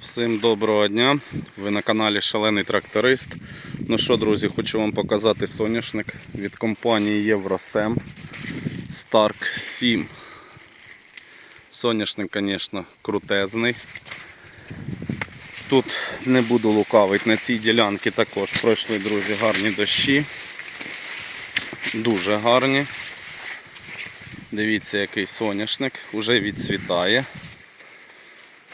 Всім доброго дня! Ви на каналі Шалений Тракторист. Ну що, друзі, хочу вам показати соняшник від компанії Євросем Stark 7. Соняшник, звісно, крутезний. Тут не буду лукавити, на цій ділянці також пройшли, друзі, гарні дощі. Дуже гарні. Дивіться, який соняшник, вже відцвітає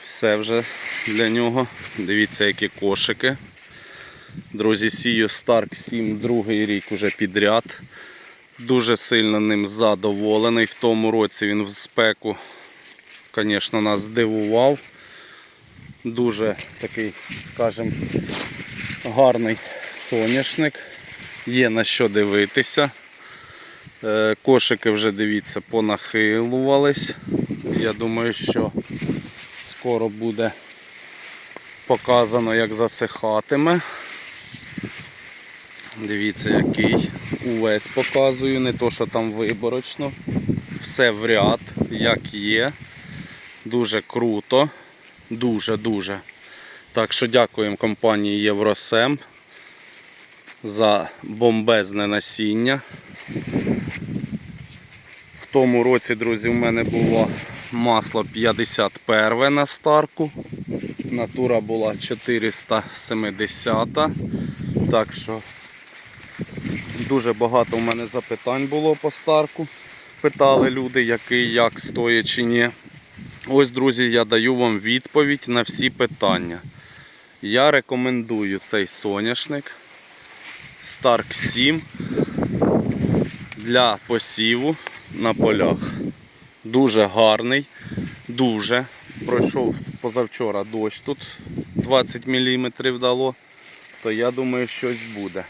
все вже для нього. Дивіться, які кошики. Друзі, сію Старк 7 другий рік уже підряд. Дуже сильно ним задоволений. В тому році він в спеку, звісно, нас здивував. Дуже такий, скажімо, гарний соняшник. Є на що дивитися. Е, Кошики вже дивіться, понахилувались. Я думаю, що скоро буде показано, як засихатиме. Дивіться, який увесь показую, не то, що там виборочно. Все в ряд, як є. Дуже круто. Дуже-дуже. Так що дякуємо компанії Євросем за бомбезне насіння. В тому році, друзі, в мене було масло 51 на старку. Натура була 470. Так що дуже багато в мене запитань було по старку. Питали люди, який, як стоїть чи ні. Ось, друзі, я даю вам відповідь на всі питання. Я рекомендую цей соняшник Stark 7 для посіву на полях. Дуже гарний, дуже. Пройшов позавчора дощ тут 20 мм дало, то я думаю, щось буде.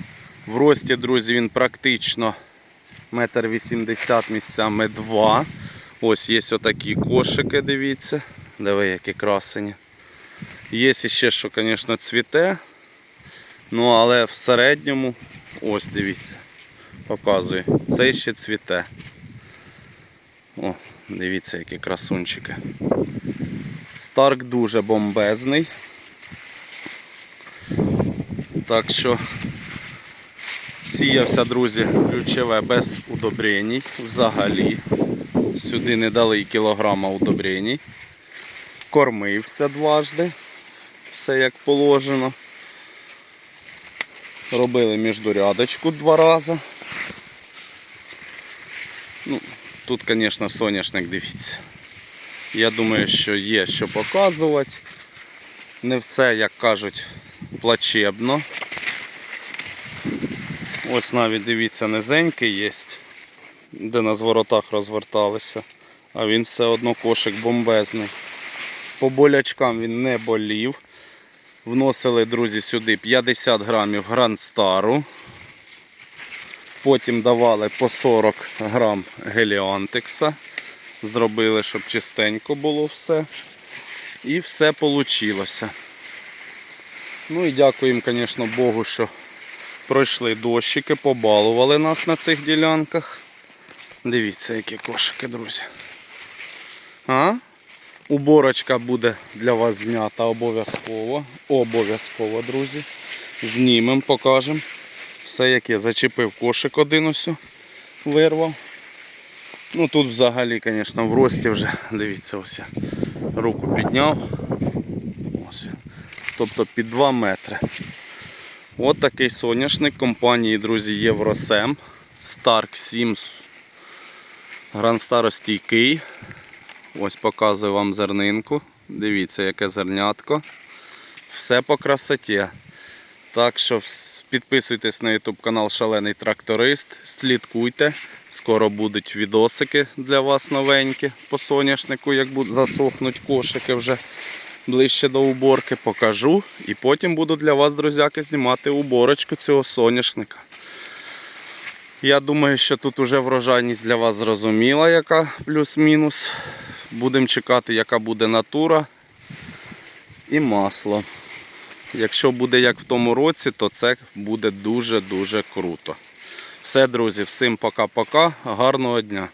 В рості, друзі, він практично 1,80 м місцями 2 Ось є отакі кошики, дивіться. Диви, які красені. Є ще, що, звісно, цвіте. Ну, але в середньому, ось дивіться, показую, цей ще цвіте. О, дивіться, які красунчики. Старк дуже бомбезний. Так що сіявся, друзі, ключове без удобрень взагалі. Сюди не дали кілограма удобрень. Кормився дважди. Все як положено. Робили міждурядочку два рази. Ну, Тут, звісно, соняшник, дивіться. Я думаю, що є що показувати. Не все, як кажуть, плачебно. Ось навіть дивіться, низенький є, де на зворотах розверталися. А він все одно кошик бомбезний. По болячкам він не болів. Вносили, друзі, сюди 50 грамів грандстару. Потім давали по 40 грам геліантекса. Зробили, щоб чистенько було все. І все вийшло. Ну і дякуємо, звісно, Богу, що пройшли дощики, побалували нас на цих ділянках. Дивіться, які кошики, друзі. А? Уборочка буде для вас знята обов'язково. Обов'язково, друзі. Знімемо, покажемо. Все як я зачепив кошик один ось. Вирвав. Ну тут взагалі, звісно, в рості вже, дивіться, ось я руку підняв. Ось. Тобто під 2 метри. От такий соняшник компанії, друзі, Євросем. Stark 7 гранстаростійкий. Ось показую вам зернинку. Дивіться, яке зернятко. Все по красоті. Так що підписуйтесь на YouTube канал Шалений Тракторист, слідкуйте. Скоро будуть відосики для вас новенькі по соняшнику, як засохнуть кошики вже ближче до уборки. Покажу. І потім буду для вас, друзяки, знімати уборочку цього соняшника. Я думаю, що тут уже врожайність для вас зрозуміла, яка плюс-мінус. Будемо чекати, яка буде натура і масло. Якщо буде як в тому році, то це буде дуже-дуже круто. Все, друзі, всім пока-пока. Гарного дня.